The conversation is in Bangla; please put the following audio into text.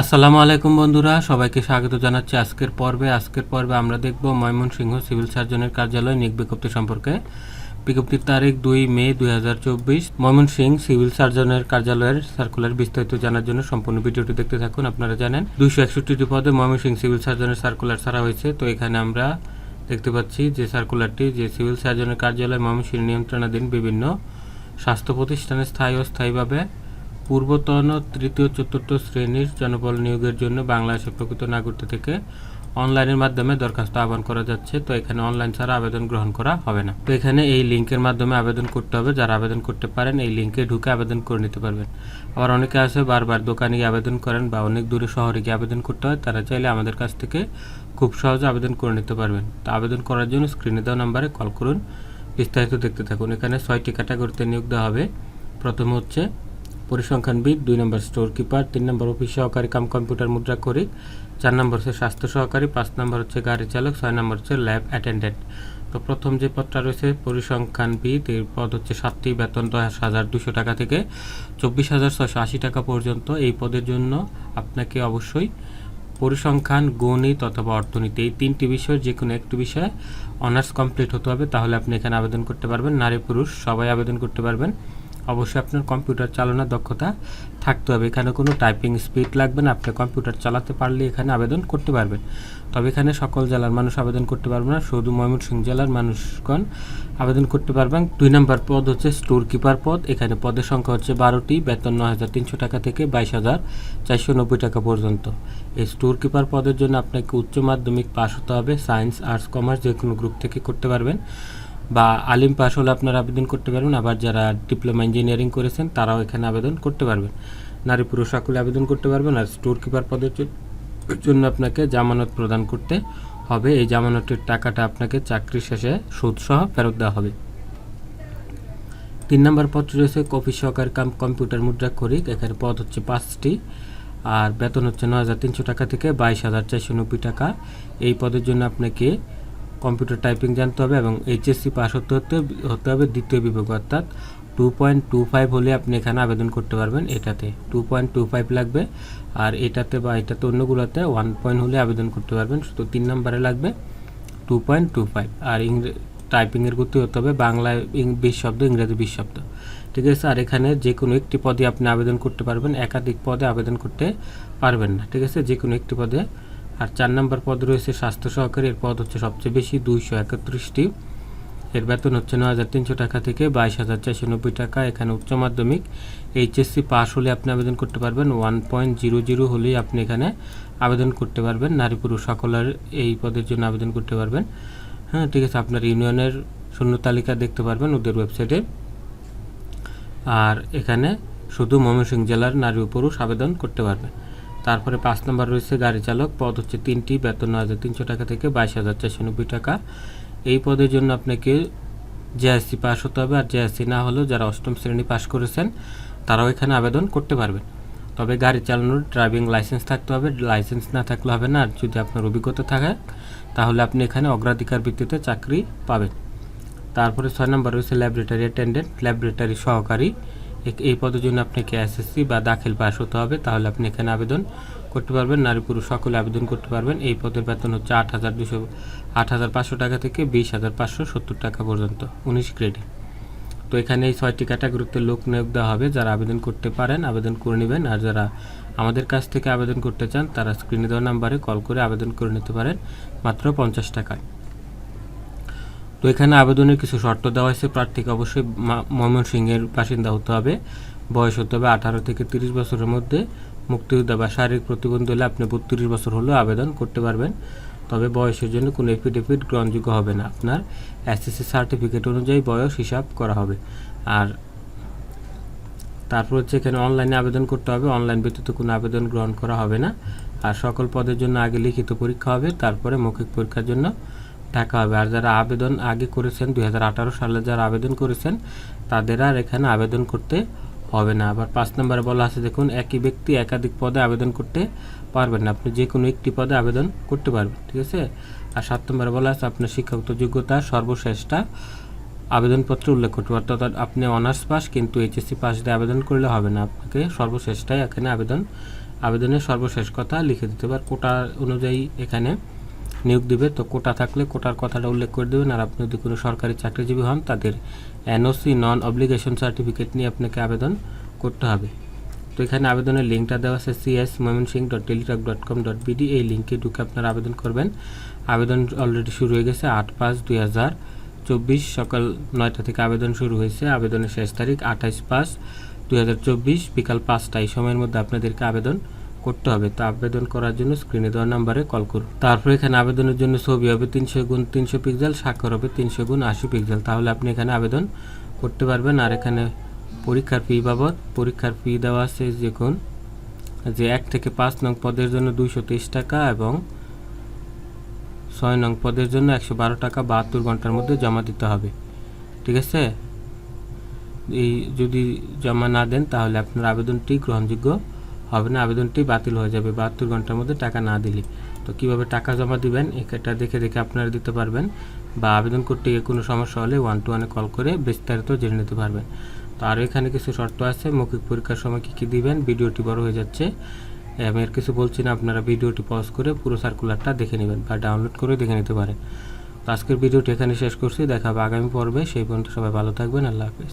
আসসালামু আলাইকুম বন্ধুরা, সবাইকে স্বাগত জানাচ্ছি আজকের পর্বে। আজকের পর্বে আমরা দেখব ময়মনসিংহ সিভিল সার্জনের কার্যালয় নিয়োগ বিজ্ঞপ্তি সম্পর্কে। বিজ্ঞপ্তির তারিখ দুই মে দুই হাজার চব্বিশ। ময়মনসিংহ সিভিল সার্জনের কার্যালয়ের সার্কুলার বিস্তারিত জানার জন্য সম্পূর্ণ ভিডিওটি দেখতে থাকুন, আপনারা জানেন। দুইশো একষট্টিটি পদে ময়মনসিংহ সিভিল সার্জনের সার্কুলার ছাড়া হয়েছে। তো এখানে আমরা দেখতে পাচ্ছি যে সার্কুলারটি যে সিভিল সার্জনের কার্যালয় ময়মন ময়মনসিংহ নিয়ন্ত্রণাধীন বিভিন্ন স্বাস্থ্য প্রতিষ্ঠানে স্থায়ী ও স্থায়ীভাবে পূর্বতন তৃতীয় চতুর্থ শ্রেণির জনবল নিয়োগের জন্য বাংলাদেশের প্রকৃত নাগরিক থেকে অনলাইনের মাধ্যমে দরখাস্ত আহ্বান করা যাচ্ছে। তো এখানে অনলাইন ছাড়া আবেদন গ্রহণ করা হবে না। তো এখানে এই লিঙ্কের মাধ্যমে আবেদন করতে হবে। যারা আবেদন করতে পারেন, এই লিঙ্কে ঢুকে আবেদন করে নিতে পারবেন। আবার অনেকে আছে, বারবার দোকানে গিয়ে আবেদন করেন বা অনেক দূরে শহরে গিয়ে আবেদন করতে হয়, তারা চাইলে আমাদের কাছ থেকে খুব সহজে আবেদন করে নিতে পারবেন। তো আবেদন করার জন্য স্ক্রিনে দেওয়া নাম্বারে কল করুন। বিস্তারিত দেখতে থাকুন। এখানে ছয়টি ক্যাটাগরিতে নিয়োগ দেওয়া হবে। প্রথম হচ্ছে পরিসংখ্যানবিদ দুই নম্বর স্টোর কিপার তিন নম্বর অফিস সহকারী কাম কম্পিউটার মুদ্রা করিক, চার নম্বর হচ্ছে স্বাস্থ্য সহকারী, পাঁচ নম্বর হচ্ছে গাড়ি চালক, ছয় নম্বর হচ্ছে ল্যাব অ্যাটেন্ডেন্ট তো প্রথম যে পদটা রয়েছে পরিসংখ্যানবিদ এর পদ হচ্ছে সাতটি, বেতন দশ হাজার দুশো টাকা থেকে চব্বিশ হাজার ছয়শো আশি টাকা পর্যন্ত। এই পদের জন্য আপনাকে অবশ্যই পরিসংখ্যান, গণিত অথবা অর্থনীতি, এই তিনটি বিষয়ের যে কোনো একটি বিষয়ে অনার্স কমপ্লিট হতে হবে, তাহলে আপনি এখানে আবেদন করতে পারবেন। নারী পুরুষ, সবাই আবেদন করতে পারবেন। অবশ্যই আপনার কম্পিউটার চালানোর দক্ষতা থাকতে হবে। এখানে কোনো টাইপিং স্পিড লাগবে না। আপনি কম্পিউটার চালাতে পারলে এখানে আবেদন করতে পারবেন। তবে এখানে সকল জেলার মানুষ আবেদন করতে পারবে না। শুধু ময়মনসিংহ জেলার মানুষগণ আবেদন করতে পারবেন। দুই নম্বর পদ হচ্ছে স্টোর কিপার পদ। এখানে পদের সংখ্যা হচ্ছে বারোটি। বেতন নয় হাজার তিনশো টাকা থেকে বাইশ হাজার চারশো নব্বই টাকা পর্যন্ত। এই স্টোর কিপার পদের জন্য আপনাকে উচ্চ মাধ্যমিক পাস হতে হবে। সায়েন্স, আর্টস, কমার্স যে কোনো গ্রুপ থেকে করতে পারবেন। বা আলিম পাস হলে আপনারা আবেদন করতে পারবেন। আবার যারা ডিপ্লোমা ইঞ্জিনিয়ারিং করেছেন, তারাও এখানে আবেদন করতে পারবেন। নারী পুরুষ সকলে আবেদন করতে পারবেন আর স্টোর কিপার পদের জন্য আপনাকে জামানত প্রদান করতে হবে। এই জামানতের টাকাটা আপনাকে চাকরি শেষে সুদসহ ফেরত দেওয়া হবে। তিন নম্বর পদ রয়েছে কফি সহকার কাম, কম্পিউটার, মুদ্রা করিক এখানে পদ হচ্ছে পাঁচটি। আর বেতন হচ্ছে নয় হাজার তিনশো টাকা থেকে বাইশ হাজার চারশো নব্বই টাকা। এই পদের জন্য আপনাকে কম্পিউটার টাইপিং জানতে হবে এবং এইচএসসি পাস হতে হতে হতে হবে দ্বিতীয় বিভাগ, অর্থাৎ টু পয়েন্ট টু ফাইভ হলে আপনি এখানে আবেদন করতে পারবেন এটাতে। টু পয়েন্ট টু ফাইভ লাগবে, আর এটাতে বা এটাতে অন্যগুলোতে ওয়ান পয়েন্ট হলে আবেদন করতে পারবেন, শুধু তিন নম্বরে লাগবে টু পয়েন্ট টু ফাইভ আর টাইপিংয়ের গতি হতে হবে বাংলায় বিশ শব্দ, ইংরেজি বিশ শব্দ। ঠিক আছে? আর এখানে যে কোনো একটি পদে আপনি আবেদন করতে পারবেন, একাধিক পদে আবেদন করতে পারবেন না। ঠিক আছে? যে কোনো একটি পদে আর চার নম্বর পদ রয়েছে স্বাস্থ্য সহকারী, এর পদ হচ্ছে সবচেয়ে বেশি, দুইশো একত্রিশটি। এর বেতন হচ্ছে নয় হাজার তিনশো টাকা থেকে বাইশ হাজার চারশো নব্বই টাকা। এখানে উচ্চ মাধ্যমিক, এইচএসসি পাস হলে আপনি আবেদন করতে পারবেন। ওয়ান পয়েন্ট জিরো জিরো হলেই আপনি এখানে আবেদন করতে পারবেন। নারী পুরুষ সকলের এই পদের জন্য আবেদন করতে পারবেন। হ্যাঁ ঠিক আছে, আপনার ইউনিয়নের শূন্য তালিকা দেখতে পারবেন ওদের ওয়েবসাইটে। আর এখানে শুধু ময়মনসিংহ জেলার নারী পুরুষ আবেদন করতে পারবে তারপরে পাঁচ নম্বর রয়েছে গাড়ি চালক। পদ হচ্ছে তিনটি, বেতন নয় হাজার তিনশো টাকা থেকে বাইশ হাজার চারশো নব্বই টাকা। এই পদের জন্য আপনাকে জেএসসি পাস হতে হবে আর জেএসসি না হলেও যারা অষ্টম শ্রেণি পাস করেছেন, তারাও এখানে আবেদন করতে পারবেন। তবে গাড়ি চালানোর ড্রাইভিং লাইসেন্স থাকতে হবে, লাইসেন্স না থাকলে হবে না। আর যদি আপনার অভিজ্ঞতা থাকে, তাহলে আপনি এখানে অগ্রাধিকার ভিত্তিতে চাকরি পাবেন। তারপরে ছয় নম্বর রয়েছে ল্যাবরেটারি অ্যাটেন্ডেন্ট। ল্যাবরেটারি সহকারী এই পদের জন্য আপনাকে এসএসসি বা দাখিল পাস হতে হবে। তাহলে আপনি এখানে আবেদন করতে পারবেন। নারী পুরুষ সকলে আবেদন করতে পারবেন। এই পদের বেতন হচ্ছে আট হাজার দুশো, আট হাজার পাঁচশো টাকা থেকে বিশ হাজার পাঁচশো সত্তর টাকা পর্যন্ত। উনিশ গ্রেডে তো এখানে এই ছয়টি ক্যাটাগরিতে লোক নিয়োগ দেওয়া হবে। যারা আবেদন করতে পারেন, আবেদন করে নেবেন। আর যারা আমাদের কাছ থেকে আবেদন করতে চান, তারা স্ক্রিনে দেওয়া নাম্বারে কল করে আবেদন করে নিতে পারেন। মাত্র পঞ্চাশ টাকায়। তো এখানে আবেদনের কিছু শর্ত দেওয়া হয়েছে। প্রার্থীকে অবশ্যই ময়মনসিংহের বাসিন্দা হতে হবে। বয়স হতে হবে আঠারো থেকে তিরিশ বছরের মধ্যে। মুক্তিযোদ্ধা বা শারীরিক প্রতিবন্ধী হলে আপনি বত্রিশ বছর হলেও আবেদন করতে পারবেন। তবে বয়সের জন্য কোনো এফিডেভিট গ্রহণযোগ্য হবে না। আপনার এসএসসি সার্টিফিকেট অনুযায়ী বয়স হিসাব করা হবে। আর তারপর হচ্ছে এখানে অনলাইনে আবেদন করতে হবে। অনলাইন ব্যতীত কোনো আবেদন গ্রহণ করা হবে না। আর সকল পদের জন্য আগে লিখিত পরীক্ষা হবে। তারপরে মৌখিক পরীক্ষার জন্য টাকা হবে। আর যারা আবেদন আগে করেছেন দু হাজার আঠারো সালে যারা আবেদন করেছেন, তাদের আর এখানে আবেদন করতে হবে না। আবার পাঁচ নম্বরে বলা আছে, দেখুন, একই ব্যক্তি একাধিক পদে আবেদন করতে পারবেন না। আপনি যে কোনো একটি পদে আবেদন করতে পারবেন, ঠিক আছে? আর সাত নম্বরে বলা আছে, আপনার শিক্ষাগত যোগ্যতা সর্বশ্রেষ্ঠটা আবেদনপত্রে উল্লেখ করতে পারত অর্থাৎ আপনি অনার্স পাস, কিন্তু এইচএসসি পাস দিয়ে আবেদন করলে হবে না। আপনাকে সর্বশেষটাই এখানে আবেদন, আবেদনের সর্বশেষ কথা লিখে দিতে পার কোটা অনুযায়ী এখানে নিয়োগ দিবে, তো কোটা থাকলে কোটার কথাটা উল্লেখ করে দেবেন। আর আপনি যদি কোনো সরকারি চাকরিজীবী হন, তাদের এনওসি নন অব্লিগেশন সার্টিফিকেট নিয়ে আপনাকে আবেদন করতে হবে। তো এখানে আবেদনের লিঙ্কটা দেওয়া আছে CS Mymensingh dot teletalk dot com dot BD এই লিঙ্কে ঢুকে আপনারা আবেদন করবেন। আবেদন অলরেডি শুরু হয়ে গেছে আট পাঁচ দুই হাজার চব্বিশ, সকাল নয়টা থেকে আবেদন শুরু হয়েছে। আবেদনের শেষ তারিখ আঠাইশ পাঁচ দুই বিকাল পাঁচটা এই সময়ের মধ্যে আপনাদেরকে আবেদন করতে হবে, তা আবেদন করার জন্য স্ক্রিনে দেওয়া নাম্বারে কল করুন। তারপর এখানে আবেদনের জন্য ছবি হবে তিনশো গুণ তিনশো পিক্সেল স্বাক্ষর হবে তিনশো গুণ আশি পিক্সেল তাহলে আপনি এখানে আবেদন করতে পারবেন। আর এখানে পরীক্ষার ফি বাবদ, পরীক্ষার ফি দেওয়া আছে কোন যে এক থেকে পাঁচ নং পদের জন্য দুইশো তেইশ টাকা এবং ছয় নং পদের জন্য একশো বারো টাকা বাহাত্তর ঘণ্টার মধ্যে জমা দিতে হবে। ঠিক আছে? এই যদি জমা না দেন, তাহলে আপনার আবেদনটি গ্রহণযোগ্য হবে না আবেদনটি বাতিল হয়ে যাবে। বাহাত্তর ঘণ্টার মধ্যে টাকা না দিলে। তো কীভাবে টাকা জমা দিবেন? এটা দেখে দেখে আপনারা দিতে পারবেন বা আবেদন করতে গিয়ে কোনো সমস্যা হলে ওয়ান টু ওয়ানে কল করে বিস্তারিত জেনে নিতে পারবেন। তো আরও এখানে কিছু শর্ত আছে, মৌখিক পরীক্ষার সময় কী কী দিবেন, ভিডিওটি বড় হয়ে যাচ্ছে। আমি আর কিছু বলছি না, আপনারা ভিডিওটি পজ করে পুরো সার্কুলারটা দেখে নেবেন বা ডাউনলোড করে দেখে নিতে পারেন। তো আজকের ভিডিওটি এখানে শেষ করছি, দেখা হবে আগামী পর্বে, সেই পর্যন্ত সবাই ভালো থাকবেন, আল্লাহ হাফিজ।